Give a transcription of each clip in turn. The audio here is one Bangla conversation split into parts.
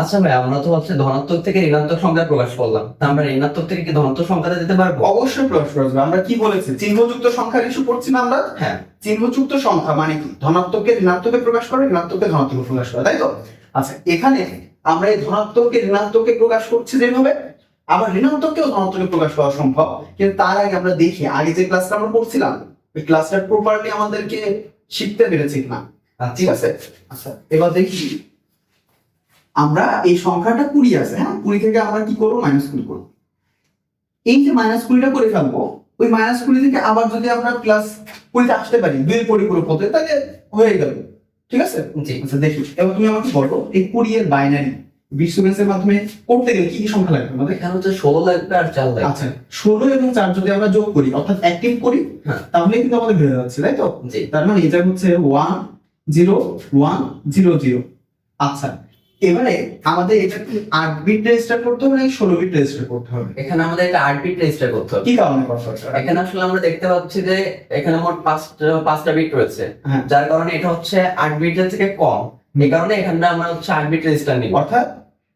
আচ্ছা ভাই আমরা তো হচ্ছে ধনাত্মক থেকে ঋণাত্মক সংখ্যা প্রকাশ করলাম। আমরা ঋণাত্মক থেকে কি ধনাত্মক সংখ্যাটা দিতে পারব? অবশ্যই প্রকাশ করা যাবে। আমরা কি বলেছি? চিহ্নযুক্ত সংখ্যার ইস্যু পড়ছি না আমরা? হ্যাঁ। চিহ্নযুক্ত সংখ্যা মানে কি? ধনাত্মককে ঋণাত্মকে প্রকাশ করে ঋণাত্মককে ধনাত্মকে প্রকাশ করে তাই তো? আচ্ছা এখানে আমরা এই ধনাত্মককে ঋণাত্মকে প্রকাশ করছি যেভাবে আবার ঋণাত্মককেও ধনাত্মকে প্রকাশ করা সম্ভব। কিন্তু তার আগে আমরা দেখি আগে যে ক্লাসটা আমরা পড়ছিলাম ওই ক্লাসটা প্রপারলি আমাদেরকে শিখতে পেরেছি না ঠিক আছে? আচ্ছা এবার দেখি আমরা এই সংখ্যাটা কুড়ি আছে হ্যাঁ? কুড়ি থেকে আমরা কি করব? মাইনাস কুড়ি করব। এই যে মাইনাস কুড়িটা করে ফেলব ওই মাইনাস কুড়ি থেকে আবার যদি আমরা প্লাস কুড়িতে আসতে পারি দুই পরিপূরক হতে তাহলে হয়ে গেল। ঠিক আছে? জি। আচ্ছা দেখি। এবার তুমি আমাকে বলো এই কুড়ি এর বাইনারি বিশ্ববেন্সের মাধ্যমে করতে গেলে কি কি সংখ্যা লাগবে আমাদের? এখানে হচ্ছে ষোলো লাগবে আর চার লাগবে। আচ্ছা ষোলো এবং চার যদি আমরা যোগ করি অর্থাৎ অ্যাক্টিভ করি হ্যাঁ। তাহলে কিন্তু আমাদের বেড়ে যাচ্ছে তাই তো? জি। তার মানে এটা হচ্ছে one zero one zero zero আচ্ছা এবারে আমাদের এটা কি আট বিট রেজিস্টার করতে হবে নাকি ষোলো বিট রেজিস্টার করতে হবে? এখানে আমাদের এটা আট বিট রেজিস্টার করতে হবে। কি কারণে এখানে আসলে আমরা দেখতে পাচ্ছি যে এখানে মোট পাঁচটা পাঁচটা বিট রয়েছে। হ্যাঁ। যার কারণে এটা হচ্ছে আট বিটের থেকে কম। এই কারণে এখানে আমরা হচ্ছে আট বিট রেজিস্টার নিই অর্থাৎ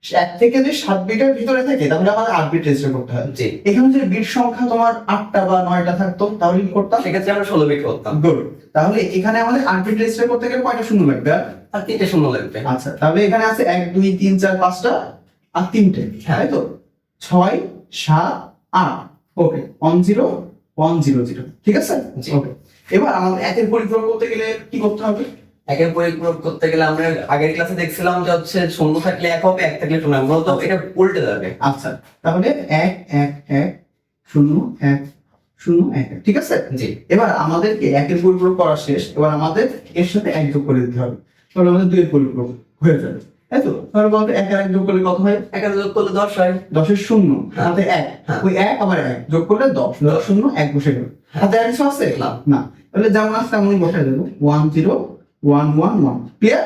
এক থেকে যদি সাত বিটের ভিতরে থাকে তাহলে আমাদের আট বিট রেজিস্টার করতে হয়। জি। এখানে যদি বিট সংখ্যা তোমার আটটা বা নয়টা থাকতো তাহলে কি করতাম? সেক্ষেত্রে আমরা ষোলো বিট করতাম। গুড তাহলে এখানে আমাদের আট বিট রেজিস্টার করতে গেলে কয়টা শূন্য লাগবে? আর? তিনটে শূন্য লাগবে। আচ্ছা তাহলে এখানে আছে এক দুই তিন চার পাঁচটা আর তিনটে হ্যাঁ। তাই তো? ছয় সাত আট। Okay one zero one zero zero ঠিক আছে। ওকে এবার আমাদের একের পরিপূরক করতে গেলে কি করতে হবে? একের পরিপূরক করতে গেলে আমরা আগের ক্লাসে দেখছিলাম যে হচ্ছে শূন্য থাকলে এক হবে এক থাকলে শূন্য হবে। মূলত এটা উল্টে যাবে। আচ্ছা তাহলে এক এক এক শূন্য এক শূন্য এক এক। ঠিক আছে? জি। এবার আমাদেরকে একের পরিপূরক করা শেষ এবার আমাদের এর সাথে এক যোগ করে দিতে হবে। তাহলে আমাদের দুইয়ের পরিপূরক হয়ে যাবে। তাই তো? তাহলে বলতে এক আর এক যোগ করলে কত হয়? একের যোগ করলে দশ হয়। দশের শূন্য হ্যাঁ। হাতে এক। হ্যাঁ। ওই এক আবার এক যোগ করলে দশ দশ শূন্য এক বসে গেল। হাতে এক আছে? না। না। তাহলে যেমন আছে তেমনই বসে দেবো। One zero one one one clear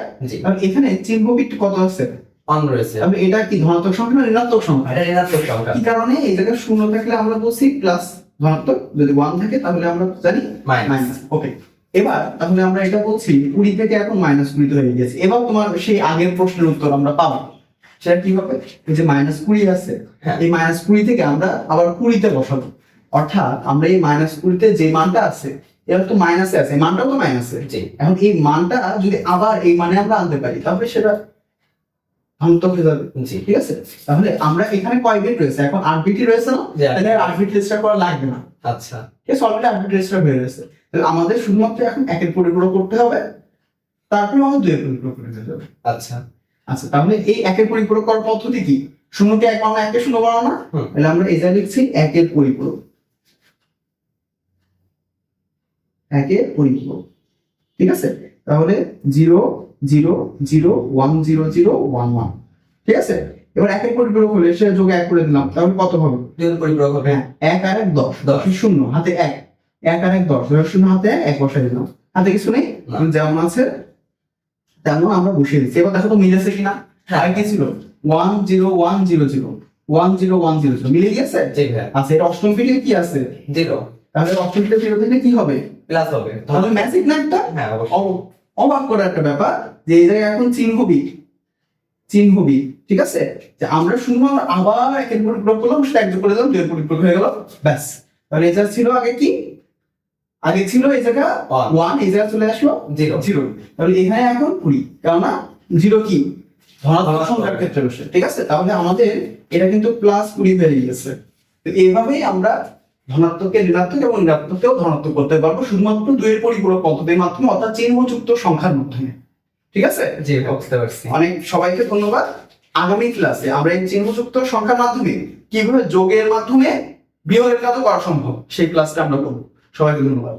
এখানে চিহ্ন বিট কত আছে? অন রয়েছে। তাহলে এটা কি ধনাত্মক সংখ্যা না ঋণাত্মক সংখ্যা? এটা ঋণাত্মক সংখ্যা। কি কারণে? এই জায়গায় শূন্য থাকলে আমরা বলছি প্লাস ধনাত্মক। যদি ওয়ান থাকে তাহলে আমরা জানি মাইনাস মাইনাস ওকে এবার তাহলে আমরা এটা বলছি কুড়ি থেকে এখন মাইনাস কুড়িতে হয়ে গেছে। এবার তোমার সেই আগের প্রশ্নের উত্তর আমরা পাবো। সেটা কি হবে? এই যে মাইনাস কুড়ি আছে হ্যাঁ। এই মাইনাস কুড়ি থেকে আমরা আবার কুড়িতে বসাবো। অর্থাৎ আমরা এই মাইনাস কুড়িতে যে মানটা আছে এটা তো মাইনাসে আছে মানটাও তো মাইনাসে জি। এখন এই মানটা যদি আবার এই মানে আমরা আনতে পারি তাহলে সেটা ধনাত্মক হয়ে যাবে। জি। ঠিক আছে? তাহলে আমরা এখানে কয় বিট রয়েছে? এখন আট বিটই রয়েছে না? তাহলে আট বিট রেজিস্টার করা লাগবে না। আচ্ছা। ঠিক আছে অলরেডি আট বিট রেজিস্টার হয়ে গেছে তাহলে আমাদের শুধুমাত্র এখন একের পরিপূরক করতে হবে তারপরে আমাদের দুয়ের পরিপূরক করে দিতে হবে আচ্ছা। আচ্ছা তাহলে এই একের পরিপূরক করার পদ্ধতি কি? শূন্যকে এক বাংলা একে শূন্য বানাও না? তাহলে আমরা এই যা লিখছি একের পরিপূরক। একের পরিপূরক ঠিক আছে? তাহলে zero zero zero one zero zero one one. ঠিক আছে? এবার একের পরিপূরক হলে সে যোগ এক করে দিলাম তাহলে কত হবে? পরিপূরক হবে। হ্যাঁ এক আর এক দশ। দশ। শূন্য হাতে এক। এক আর এক দশ দশ শূন্য হাতে এক, এক বসাই দিলাম। হাতে কিছু নেই? যেমন আছে তেমন আমরা বসিয়ে দিচ্ছি। এবার দেখো তো মিলেছে কিনা? হ্যাঁ। আগে কি ছিল? One zero one zero zero. One zero one zero zero. মিলে গিয়েছে? আচ্ছা এটা অষ্টম পিঠে কি আছে? জিরো। তাহলে পিঠে জিরো থেকে কি হবে? প্লাস হবে। তাহলে ম্যাজিক না একটা হ্যাঁ অবাক করার একটা ব্যাপার যে এই জায়গায় এখন চিহ্নবি। চিহ্নবি ঠিক আছে? যে আমরা শুধুমাত্র আবার একের পরিপূরক করলাম সেটা একযোগ করে দিলাম দুয়ের পরিপূরক হয়ে গেল ব্যাস। তাহলে এটা ছিল আগে কি? আগে ছিল এই জায়গা. ওয়ান এই জায়গা চলে আসলো জিরো জিরো তাহলে এখানে এখন কুড়ি কেননা জিরো কি? ধনাত্মক ধনাত্মক। সংখ্যার ক্ষেত্রে বসে ঠিক আছে? তাহলে আমাদের এটা কিন্তু প্লাস কুড়ি হয়ে গেছে তো এইভাবেই আমরা ধনাত্মকে ঋণাত্মক এবং ঋণাত্মককেও ধনাত্মক করতে পারব। শুধুমাত্র দুইয়ের পরিপূরক পদ্ধতির মাধ্যমে অর্থাৎ চিহ্নযুক্ত সংখ্যার মাধ্যমে। ঠিক আছে? জি বুঝতে পারছি। অনেক সবাইকে ধন্যবাদ। আগামী ক্লাসে আমরা এই চিহ্নযুক্ত সংখ্যার মাধ্যমে কীভাবে যোগের মাধ্যমে বিয়োগের কাজও করা সম্ভব সেই ক্লাসটা আমরা করব। সবাইকে ধন্যবাদ।